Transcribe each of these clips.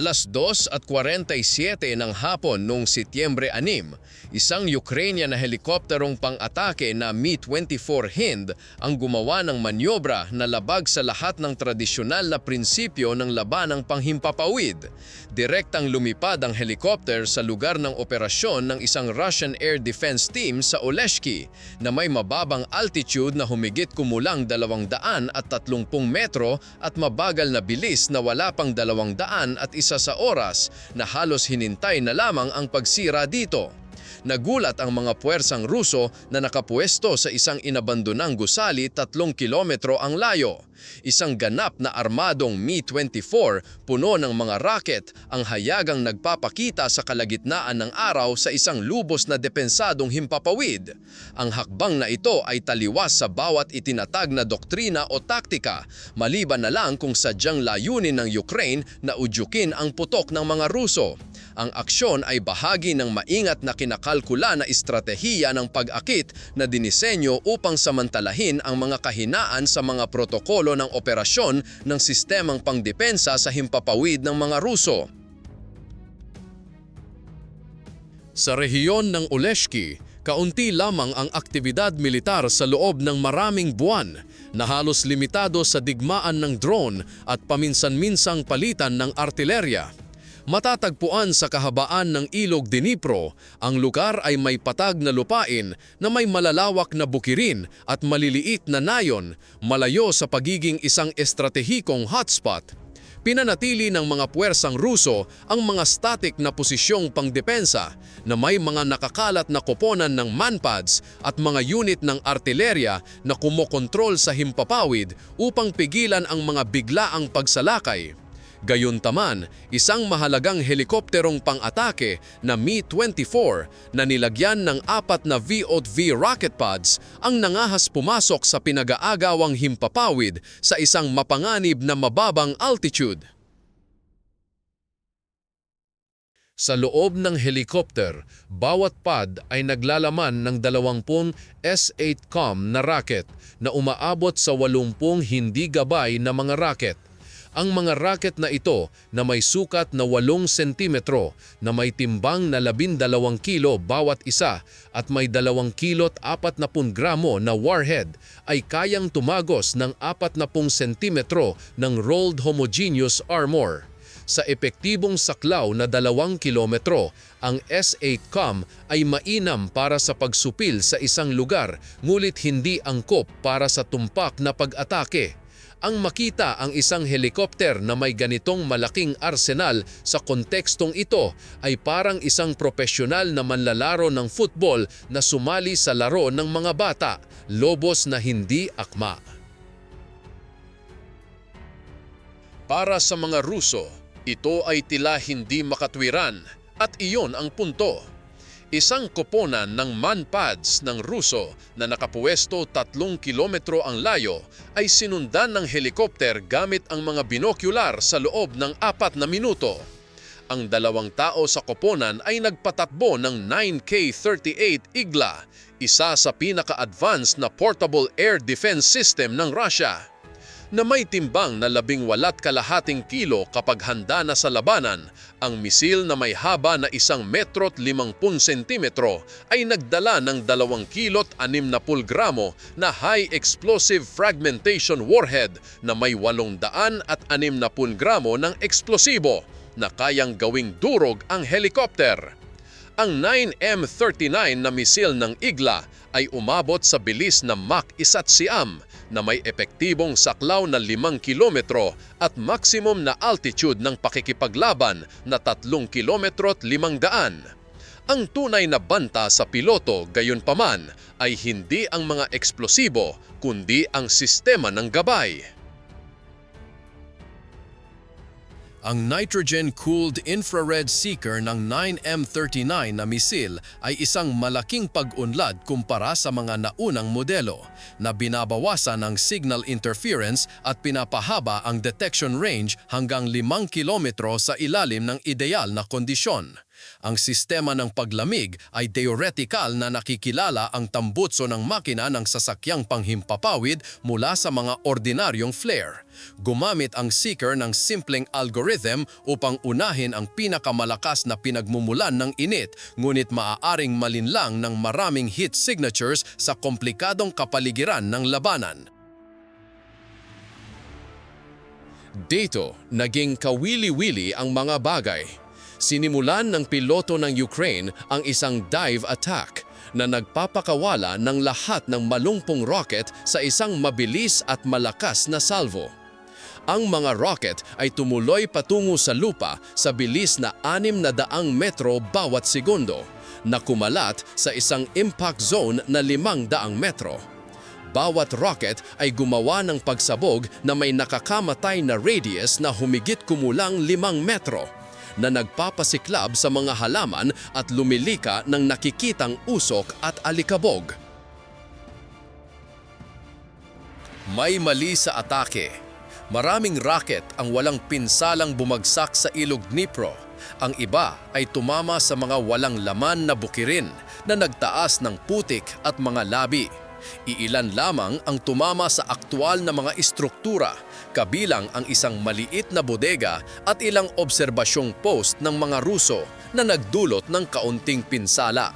Alas 2 at 47 ng hapon noong Setyembre 6, isang Ukrainian na helikopterong pang-atake na Mi-24 Hind ang gumawa ng manyobra na labag sa lahat ng tradisyonal na prinsipyo ng labanang panghimpapawid. Direktang lumipad ang helikopter sa lugar ng operasyon ng isang Russian Air Defense Team sa Oleshki na may mababang altitude na humigit kumulang 200 at 30 metro at mabagal na bilis na wala pang 200 at isa sa oras na halos hinintay na lamang ang pagsira dito. Nagulat ang mga puwersang Ruso na nakapuesto sa isang inabandonang gusali tatlong kilometro ang layo. Isang ganap na armadong Mi-24 puno ng mga rocket ang hayagang nagpapakita sa kalagitnaan ng araw sa isang lubos na depensadong himpapawid. Ang hakbang na ito ay taliwas sa bawat itinatag na doktrina o taktika, maliban na lang kung sadyang layunin ng Ukraine na udyukin ang putok ng mga Ruso. Ang aksyon ay bahagi ng maingat na kinakalkula na estratehiya ng pag-akit na dinisenyo upang samantalahin ang mga kahinaan sa mga protokolo ng operasyon ng sistemang pangdepensa sa himpapawid ng mga Ruso. Sa rehiyon ng Oleshki, kaunti lamang ang aktibidad militar sa loob ng maraming buwan na halos limitado sa digmaan ng drone at paminsan-minsang palitan ng artilerya. Matatagpuan sa kahabaan ng Ilog Dnipro, ang lugar ay may patag na lupain na may malalawak na bukirin at maliliit na nayon, malayo sa pagiging isang estratehikong hotspot. Pinanatili ng mga puwersang Ruso ang mga static na posisyong pangdepensa na may mga nakakalat na koponan ng manpads at mga unit ng artilerya na kumokontrol sa himpapawid upang pigilan ang mga biglaang pagsalakay. Gayuntaman, isang mahalagang helikopterong pang-atake na Mi-24 na nilagyan ng apat na V-V rocket pods ang nangahas pumasok sa pinag-aagawang himpapawid sa isang mapanganib na mababang altitude. Sa loob ng helikopter, bawat pad ay naglalaman ng 20 S-8Com na rocket na umaabot sa 80 hindi gabay na mga rocket. Ang mga rocket na ito na may sukat na 8 sentimetro na may timbang na 12 kilo bawat isa at may 2 kilot 40 gramo na warhead ay kayang tumagos ng 40 sentimetro ng rolled homogeneous armor. Sa epektibong saklaw na 2 kilometro, ang S-8Com ay mainam para sa pagsupil sa isang lugar ngulit hindi angkop para sa tumpak na pag-atake. Ang makita ang isang helikopter na may ganitong malaking arsenal sa kontekstong ito ay parang isang profesional na manlalaro ng football na sumali sa laro ng mga bata, lobos na hindi akma. Para sa mga Ruso, ito ay tila hindi makatwiran at iyon ang punto. Isang koponan ng manpads ng Ruso na nakapuwesto tatlong kilometro ang layo ay sinundan ng helikopter gamit ang mga binokular sa loob ng apat na minuto. Ang dalawang tao sa koponan ay nagpatakbo ng 9K-38 Igla, isa sa pinaka-advanced na portable air defense system ng Russia na may timbang na labing walat kalahating kilo kapag handa na sa labanan, ang misil na may haba na isang metro't limampung sentimetro ay nagdala ng dalawang kilot anim na gramo na high explosive fragmentation warhead na may walong daan at anim na gramo ng eksplosibo na kayang gawing durog ang helikopter. Ang 9M39 na misil ng Igla ay umabot sa bilis na Mach 1 siyam na may epektibong saklaw na 5 kilometro at maximum na altitude ng pakikipaglaban na 3 kilometro at 500. Ang tunay na banta sa piloto gayon paman ay hindi ang mga eksplosibo kundi ang sistema ng gabay. Ang nitrogen-cooled infrared seeker ng 9M39 na misil ay isang malaking pag-unlad kumpara sa mga naunang modelo na binabawasan ang signal interference at pinapahaba ang detection range hanggang 5 kilometro sa ilalim ng ideal na kondisyon. Ang sistema ng paglamig ay theoretical na nakikilala ang tambutso ng makina ng sasakyang panghimpapawid mula sa mga ordinaryong flare. Gumamit ang seeker ng simpleng algorithm upang unahin ang pinakamalakas na pinagmumulan ng init ngunit maaaring malinlang ng maraming heat signatures sa komplikadong kapaligiran ng labanan. Dito, naging kawili-wili ang mga bagay. Sinimulan ng piloto ng Ukraine ang isang dive attack na nagpapakawala ng lahat ng malungpong rocket sa isang mabilis at malakas na salvo. Ang mga rocket ay tumuloy patungo sa lupa sa bilis na 600 metro bawat segundo na kumalat sa isang impact zone na 500 metro. Bawat rocket ay gumawa ng pagsabog na may nakakamatay na radius na humigit kumulang 5 metro na nagpapasiklab sa mga halaman at lumilika ng nakikitang usok at alikabog. May mali sa atake. Maraming rocket ang walang pinsalang bumagsak sa ilog Dnipro. Ang iba ay tumama sa mga walang laman na bukirin na nagtaas ng putik at mga labi. Iilan lamang ang tumama sa aktwal na mga istruktura, kabilang ang isang maliit na bodega at ilang obserbasyong post ng mga Ruso na nagdulot ng kaunting pinsala.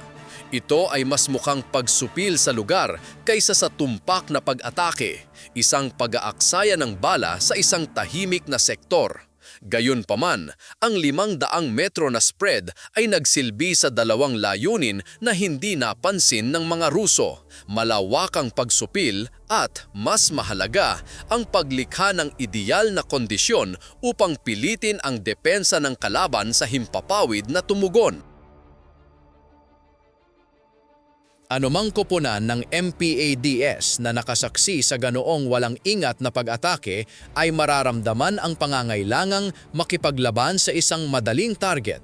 Ito ay mas mukhang pagsupil sa lugar kaysa sa tumpak na pag-atake, isang pag-aaksaya ng bala sa isang tahimik na sektor. Gayunpaman, ang limang daang metro na spread ay nagsilbi sa dalawang layunin na hindi napansin ng mga Ruso, malawakang pagsupil at, mas mahalaga, ang paglikha ng ideal na kondisyon upang pilitin ang depensa ng kalaban sa himpapawid na tumugon. Anumang koponan ng MPADS na nakasaksi sa ganoong walang ingat na pag-atake ay mararamdaman ang pangangailangang makipaglaban sa isang madaling target.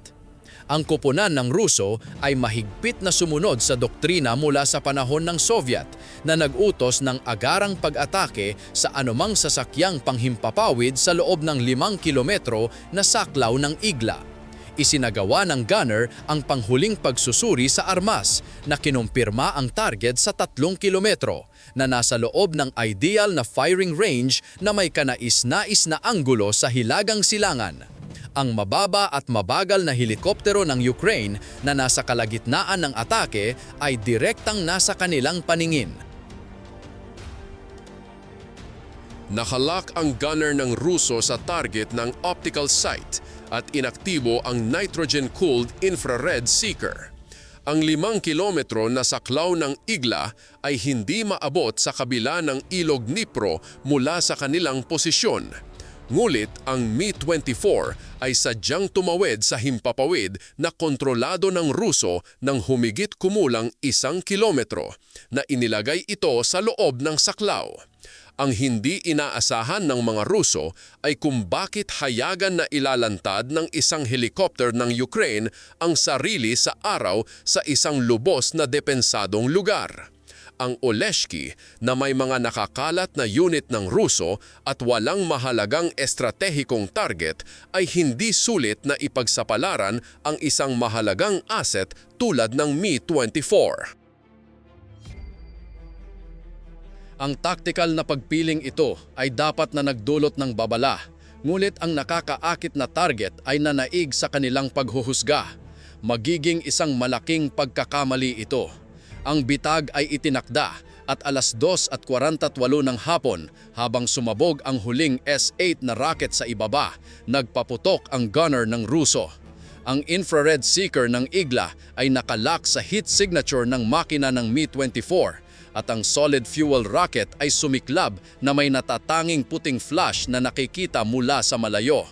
Ang koponan ng Ruso ay mahigpit na sumunod sa doktrina mula sa panahon ng Soviet na nag-utos ng agarang pag-atake sa anumang sasakyang panghimpapawid sa loob ng limang kilometro na saklaw ng igla isinagawa ng gunner ang panghuling pagsusuri sa armas na kinumpirma ang target sa 3 kilometro na nasa loob ng ideal na firing range na may kanais-nais na anggulo sa hilagang silangan. Ang mababa at mabagal na helikoptero ng Ukraine na nasa kalagitnaan ng atake ay direktang nasa kanilang paningin. Nakalak ang gunner ng Ruso sa target ng optical sight at inaktibo ang nitrogen-cooled infrared seeker. Ang limang kilometro na saklaw ng igla ay hindi maabot sa kabila ng ilog Dnipro mula sa kanilang posisyon. Ngulit ang Mi-24 ay sadyang tumawid sa himpapawid na kontrolado ng Ruso ng humigit kumulang isang kilometro na inilagay ito sa loob ng saklaw. Ang hindi inaasahan ng mga Ruso ay kung bakit hayagan na ilalantad ng isang helicopter ng Ukraine ang sarili sa araw sa isang lubos na depensadong lugar. Ang Oleshki na may mga nakakalat na unit ng Ruso at walang mahalagang estratehikong target ay hindi sulit na ipagsapalaran ang isang mahalagang asset tulad ng Mi-24. Ang tactical na pagpiling ito ay dapat na nagdulot ng babala, ngulit ang nakakaakit na target ay nanaig sa kanilang paghuhusga. Magiging isang malaking pagkakamali ito. Ang bitag ay itinakda at alas 2 at 48 ng hapon habang sumabog ang huling S-8 na rocket sa ibaba, nagpaputok ang gunner ng Ruso. Ang infrared seeker ng Igla ay nakalak sa heat signature ng makina ng Mi-24 at ang solid fuel rocket ay sumiklab na may natatanging puting flash na nakikita mula sa malayo.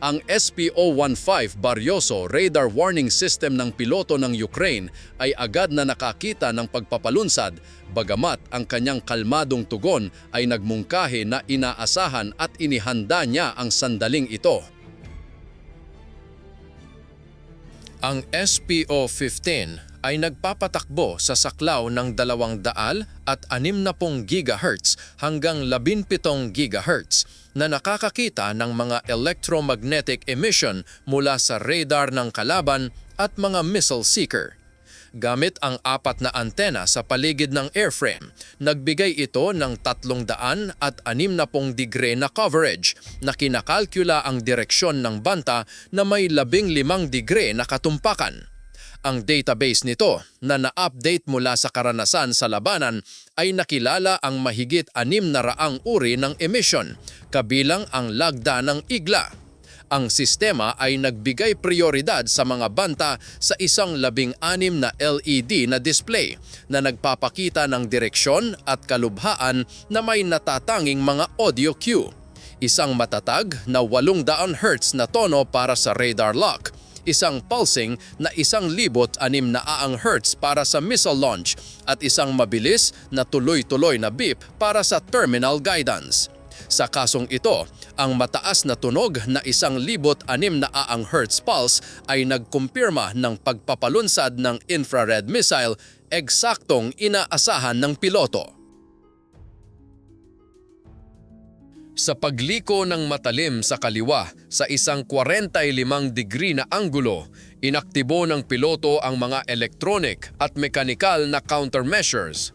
Ang SPO-15 Baryoso radar warning system ng piloto ng Ukraine ay agad na nakakita ng pagpapalunsad bagamat ang kanyang kalmadong tugon ay nagmungkahi na inaasahan at inihanda niya ang sandaling ito. Ang SPO-15 ay nagpapatakbo sa saklaw ng 200 at 60 GHz hanggang 17 GHz na nakakakita ng mga electromagnetic emission mula sa radar ng kalaban at mga missile seeker. Gamit ang apat na antena sa paligid ng airframe, nagbigay ito ng 300 at 60 degree na coverage na kinakalkula ang direksyon ng banta na may 15 degree na katumpakan. Ang database nito na na-update mula sa karanasan sa labanan ay nakilala ang mahigit anim na raang uri ng emission, kabilang ang lagda ng igla. Ang sistema ay nagbigay prioridad sa mga banta sa isang labing-anim na LED na display na nagpapakita ng direksyon at kalubhaan na may natatanging mga audio cue. Isang matatag na 800 Hz na tono para sa radar lock, isang pulsing na 1,006 na aang hertz para sa missile launch at isang mabilis na tuloy-tuloy na beep para sa terminal guidance. Sa kasong ito, ang mataas na tunog na isang libot anim na aang hertz pulse ay nagkumpirma ng pagpapalunsad ng infrared missile eksaktong inaasahan ng piloto. Sa pagliko ng matalim sa kaliwa sa isang 45 degree na anggulo, inaktibo ng piloto ang mga electronic at mekanikal na countermeasures.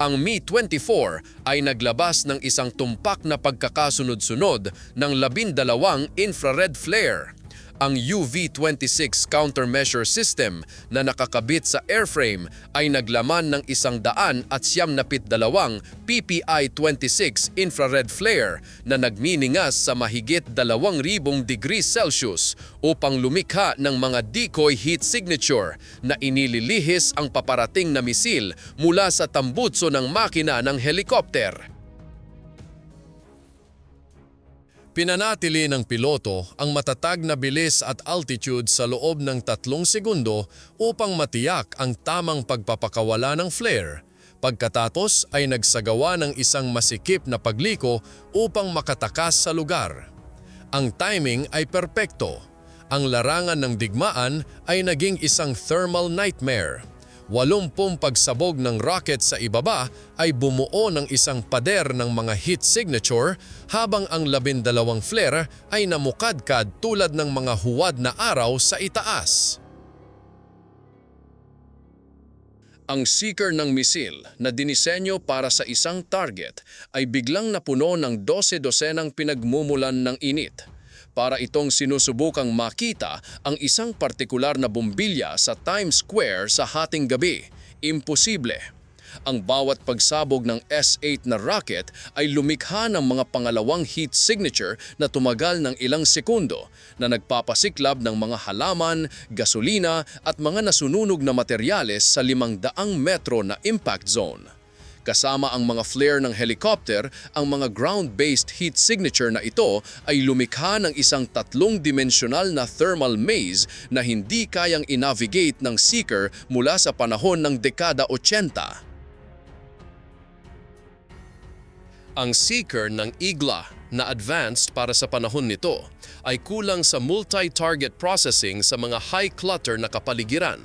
Ang Mi-24 ay naglabas ng isang tumpak na pagkakasunod-sunod ng labindalawang infrared flare. Ang UV-26 countermeasure system na nakakabit sa airframe ay naglaman ng isang daan at siyam napit dalawang PPI-26 infrared flare na nagminingas sa mahigit 2,000 degrees Celsius upang lumikha ng mga decoy heat signature na inililihis ang paparating na misil mula sa tambutso ng makina ng helikopter. Pinanatili ng piloto ang matatag na bilis at altitude sa loob ng tatlong segundo upang matiyak ang tamang pagpapakawala ng flare. Pagkatapos ay nagsagawa ng isang masikip na pagliko upang makatakas sa lugar. Ang timing ay perpekto. Ang larangan ng digmaan ay naging isang thermal nightmare. 80 pagsabog ng rocket sa ibaba ay bumuo ng isang pader ng mga heat signature habang ang labindalawang flare ay namukadkad tulad ng mga huwad na araw sa itaas. Ang seeker ng misil na dinisenyo para sa isang target ay biglang napuno ng 12 dosenang pinagmumulan ng init para itong sinusubukang makita ang isang partikular na bombilya sa Times Square sa hating gabi. Imposible. Ang bawat pagsabog ng S-8 na rocket ay lumikha ng mga pangalawang heat signature na tumagal ng ilang sekundo na nagpapasiklab ng mga halaman, gasolina at mga nasununog na materyales sa 500 metro na impact zone. Kasama ang mga flare ng helicopter, ang mga ground-based heat signature na ito ay lumikha ng isang tatlong dimensional na thermal maze na hindi kayang inavigate ng seeker mula sa panahon ng dekada 80. Ang seeker ng IGLA na advanced para sa panahon nito ay kulang sa multi-target processing sa mga high clutter na kapaligiran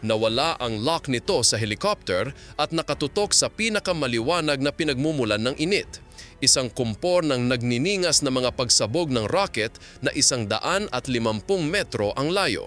nawala ang lock nito sa helicopter at nakatutok sa pinakamaliwanag na pinagmumulan ng init. Isang kumpor ng nagniningas na mga pagsabog ng rocket na isang daan at limampung metro ang layo.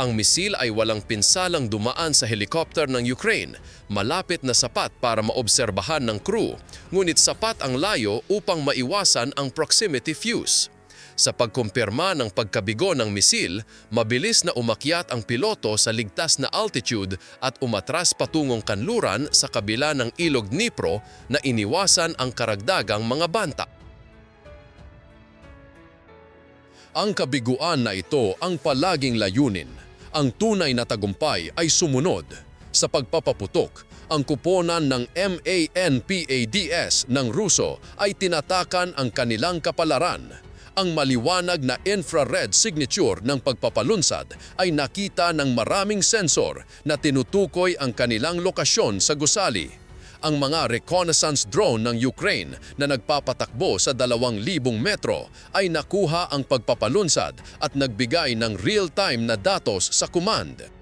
Ang misil ay walang pinsalang dumaan sa helicopter ng Ukraine, malapit na sapat para maobserbahan ng crew, ngunit sapat ang layo upang maiwasan ang proximity fuse. Sa pagkumpirma ng pagkabigo ng misil, mabilis na umakyat ang piloto sa ligtas na altitude at umatras patungong kanluran sa kabila ng ilog Dnipro na iniwasan ang karagdagang mga banta. Ang kabiguan na ito ang palaging layunin. Ang tunay na tagumpay ay sumunod. Sa pagpapaputok, ang kuponan ng MANPADS ng Ruso ay tinatakan ang kanilang kapalaran ang maliwanag na infrared signature ng pagpapalunsad ay nakita ng maraming sensor na tinutukoy ang kanilang lokasyon sa gusali. Ang mga reconnaissance drone ng Ukraine na nagpapatakbo sa 2,000 metro ay nakuha ang pagpapalunsad at nagbigay ng real-time na datos sa command.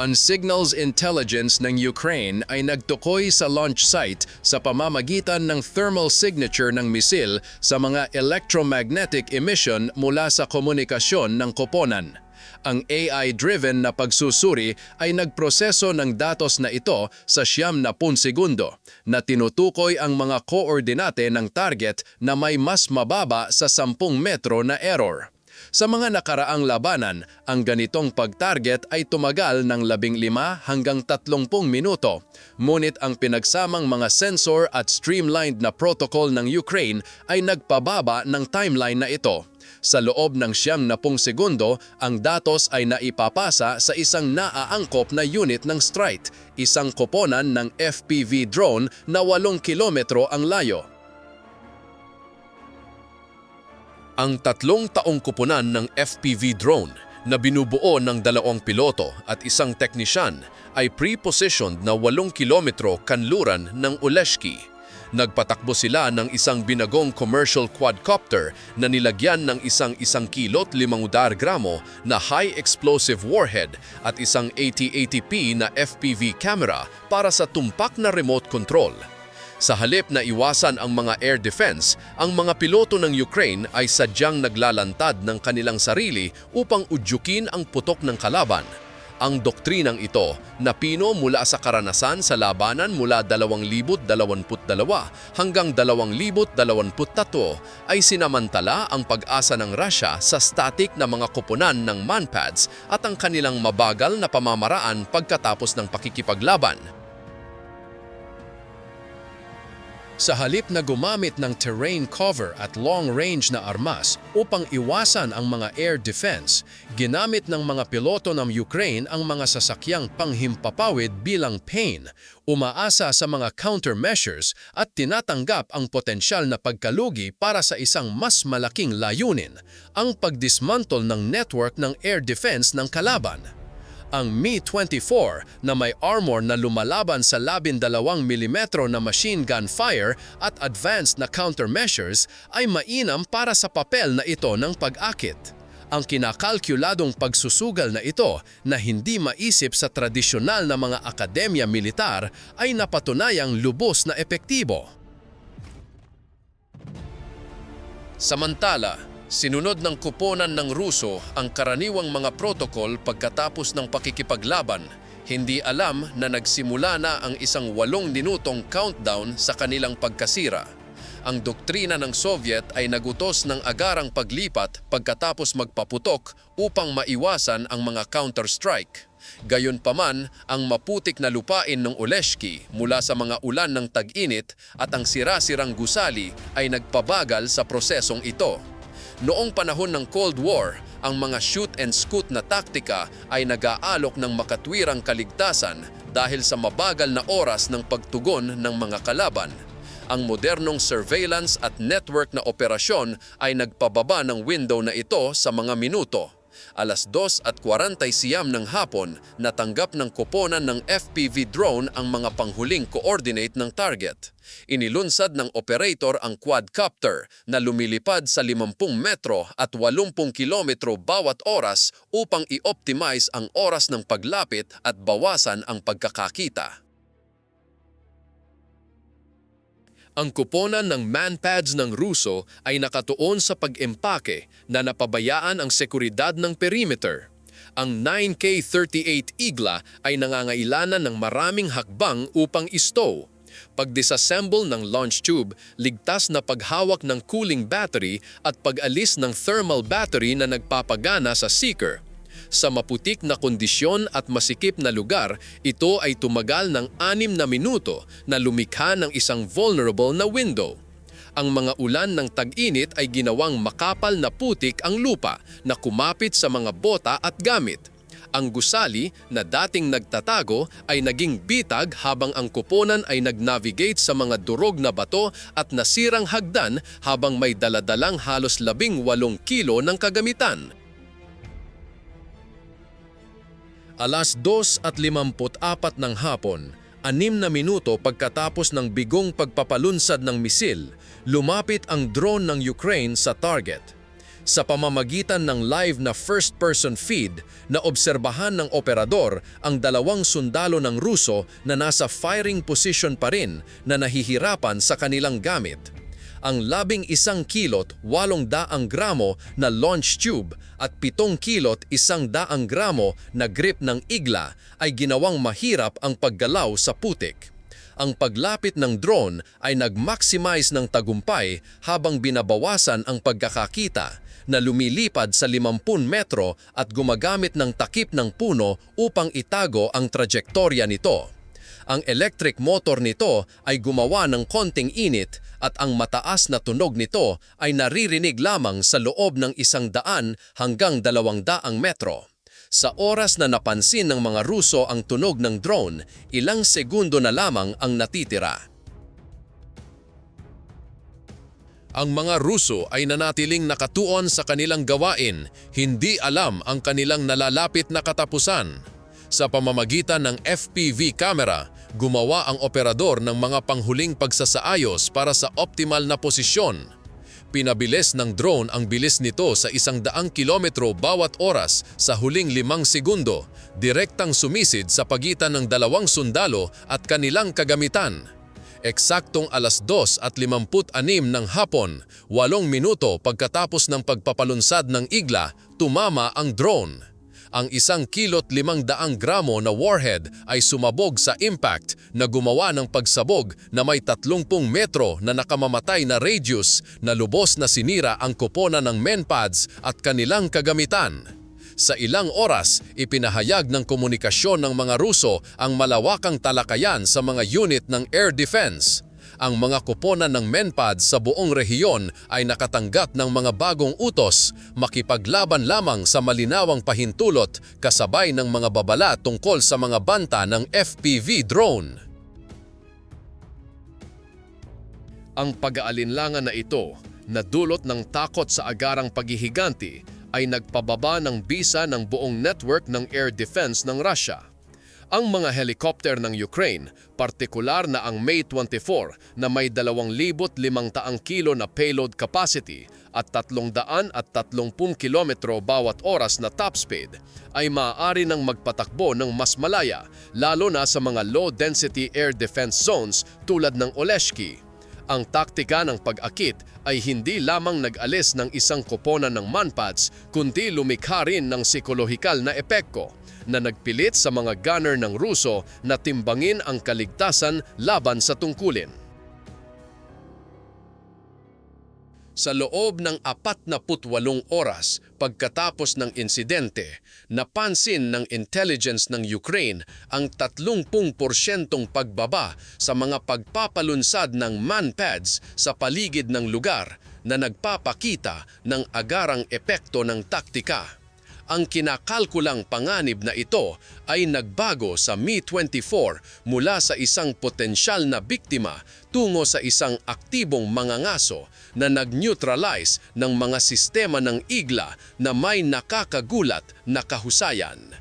Ang Signals Intelligence ng Ukraine ay nagtukoy sa launch site sa pamamagitan ng thermal signature ng misil sa mga electromagnetic emission mula sa komunikasyon ng koponan. Ang AI-driven na pagsusuri ay nagproseso ng datos na ito sa siyam na segundo na tinutukoy ang mga koordinate ng target na may mas mababa sa 10 metro na error. Sa mga nakaraang labanan, ang ganitong pag-target ay tumagal ng 15 hanggang 30 minuto. Ngunit ang pinagsamang mga sensor at streamlined na protocol ng Ukraine ay nagpababa ng timeline na ito. Sa loob ng siyang napong segundo, ang datos ay naipapasa sa isang naaangkop na unit ng Strike, isang koponan ng FPV drone na 8 kilometro ang layo. Ang tatlong taong kupunan ng FPV drone na binubuo ng dalawang piloto at isang teknisyan ay pre-positioned na 8 kilometro kanluran ng Oleshki. Nagpatakbo sila ng isang binagong commercial quadcopter na nilagyan ng isang isang kilot 500 gramo na high explosive warhead at isang 8080p na FPV camera para sa tumpak na remote control. Sa halip na iwasan ang mga air defense, ang mga piloto ng Ukraine ay sadyang naglalantad ng kanilang sarili upang udyukin ang putok ng kalaban. Ang doktrinang ito, napino mula sa karanasan sa labanan mula 2022 hanggang 2023, ay sinamantala ang pag-asa ng Russia sa static na mga koponan ng manpads at ang kanilang mabagal na pamamaraan pagkatapos ng pakikipaglaban. Sa halip na gumamit ng terrain cover at long-range na armas upang iwasan ang mga air defense, ginamit ng mga piloto ng Ukraine ang mga sasakyang panghimpapawid bilang pain, umaasa sa mga countermeasures at tinatanggap ang potensyal na pagkalugi para sa isang mas malaking layunin, ang pagdismantle ng network ng air defense ng kalaban ang Mi-24 na may armor na lumalaban sa 12 mm na machine gun fire at advanced na countermeasures ay mainam para sa papel na ito ng pag-akit. Ang kinakalkuladong pagsusugal na ito na hindi maisip sa tradisyonal na mga akademya militar ay napatunayang lubos na epektibo. Samantala, Sinunod ng kuponan ng Ruso ang karaniwang mga protocol pagkatapos ng pakikipaglaban. Hindi alam na nagsimula na ang isang walong minutong countdown sa kanilang pagkasira. Ang doktrina ng Soviet ay nagutos ng agarang paglipat pagkatapos magpaputok upang maiwasan ang mga counter-strike. Gayunpaman, ang maputik na lupain ng Oleshki mula sa mga ulan ng tag-init at ang sira-sirang gusali ay nagpabagal sa prosesong ito. Noong panahon ng Cold War, ang mga shoot and scoot na taktika ay nag-aalok ng makatwirang kaligtasan dahil sa mabagal na oras ng pagtugon ng mga kalaban. Ang modernong surveillance at network na operasyon ay nagpababa ng window na ito sa mga minuto alas 2 at 40 siyam ng hapon, natanggap ng koponan ng FPV drone ang mga panghuling coordinate ng target. Inilunsad ng operator ang quadcopter na lumilipad sa 50 metro at 80 kilometro bawat oras upang i-optimize ang oras ng paglapit at bawasan ang pagkakakita. Ang kuponan ng manpads ng Ruso ay nakatuon sa pag-empake na napabayaan ang seguridad ng perimeter. Ang 9K38 Igla ay nangangailanan ng maraming hakbang upang istow. Pag-disassemble ng launch tube, ligtas na paghawak ng cooling battery at pag-alis ng thermal battery na nagpapagana sa seeker – sa maputik na kondisyon at masikip na lugar, ito ay tumagal ng anim na minuto na lumikha ng isang vulnerable na window. Ang mga ulan ng tag-init ay ginawang makapal na putik ang lupa na kumapit sa mga bota at gamit. Ang gusali na dating nagtatago ay naging bitag habang ang kuponan ay nag-navigate sa mga durog na bato at nasirang hagdan habang may daladalang halos labing walong kilo ng kagamitan. Alas 2 at 54 ng hapon, anim na minuto pagkatapos ng bigong pagpapalunsad ng misil, lumapit ang drone ng Ukraine sa target. sa pamamagitan ng live na first-person feed na obserbahan ng operador ang dalawang sundalo ng Ruso na nasa firing position pa rin na nahihirapan sa kanilang gamit. Ang labing isang kilot, walong daang gramo na launch tube at pitong kilot, isang daang gramo na grip ng igla ay ginawang mahirap ang paggalaw sa putik ang paglapit ng drone ay nag-maximize ng tagumpay habang binabawasan ang pagkakakita na lumilipad sa 50 metro at gumagamit ng takip ng puno upang itago ang trajektorya nito. Ang electric motor nito ay gumawa ng konting init at ang mataas na tunog nito ay naririnig lamang sa loob ng isang daan hanggang dalawang daang metro. Sa oras na napansin ng mga Ruso ang tunog ng drone, ilang segundo na lamang ang natitira. Ang mga Ruso ay nanatiling nakatuon sa kanilang gawain, hindi alam ang kanilang nalalapit na katapusan. Sa pamamagitan ng FPV camera, gumawa ang operador ng mga panghuling pagsasaayos para sa optimal na posisyon. Pinabilis ng drone ang bilis nito sa isang daang kilometro bawat oras sa huling limang segundo, direktang sumisid sa pagitan ng dalawang sundalo at kanilang kagamitan. Eksaktong alas 2 at 56 ng hapon, walong minuto pagkatapos ng pagpapalunsad ng igla, tumama ang drone. Ang isang kilot limang daang gramo na warhead ay sumabog sa impact na gumawa ng pagsabog na may 30 metro na nakamamatay na radius na lubos na sinira ang kupona ng menpads at kanilang kagamitan. Sa ilang oras, ipinahayag ng komunikasyon ng mga Ruso ang malawakang talakayan sa mga unit ng air defense. Ang mga kuponan ng menpad sa buong rehiyon ay nakatanggap ng mga bagong utos, makipaglaban lamang sa malinawang pahintulot kasabay ng mga babala tungkol sa mga banta ng FPV drone. Ang pag-aalinlangan na ito, na dulot ng takot sa agarang paghihiganti, ay nagpababa ng bisa ng buong network ng air defense ng Russia. Ang mga helicopter ng Ukraine, partikular na ang May 24 na may 2,500 kilo na payload capacity at 330 kilometro bawat oras na top speed, ay maaari nang magpatakbo ng mas malaya lalo na sa mga low-density air defense zones tulad ng Oleshki. Ang taktika ng pag-akit ay hindi lamang nag-alis ng isang koponan ng manpads kundi lumikha rin ng psikolohikal na epekto na nagpilit sa mga gunner ng Ruso na timbangin ang kaligtasan laban sa tungkulin. Sa loob ng 48 oras pagkatapos ng insidente, napansin ng intelligence ng Ukraine ang 30% pagbaba sa mga pagpapalunsad ng manpads sa paligid ng lugar na nagpapakita ng agarang epekto ng taktika ang kinakalkulang panganib na ito ay nagbago sa Mi-24 mula sa isang potensyal na biktima tungo sa isang aktibong mangangaso na nag-neutralize ng mga sistema ng igla na may nakakagulat na kahusayan.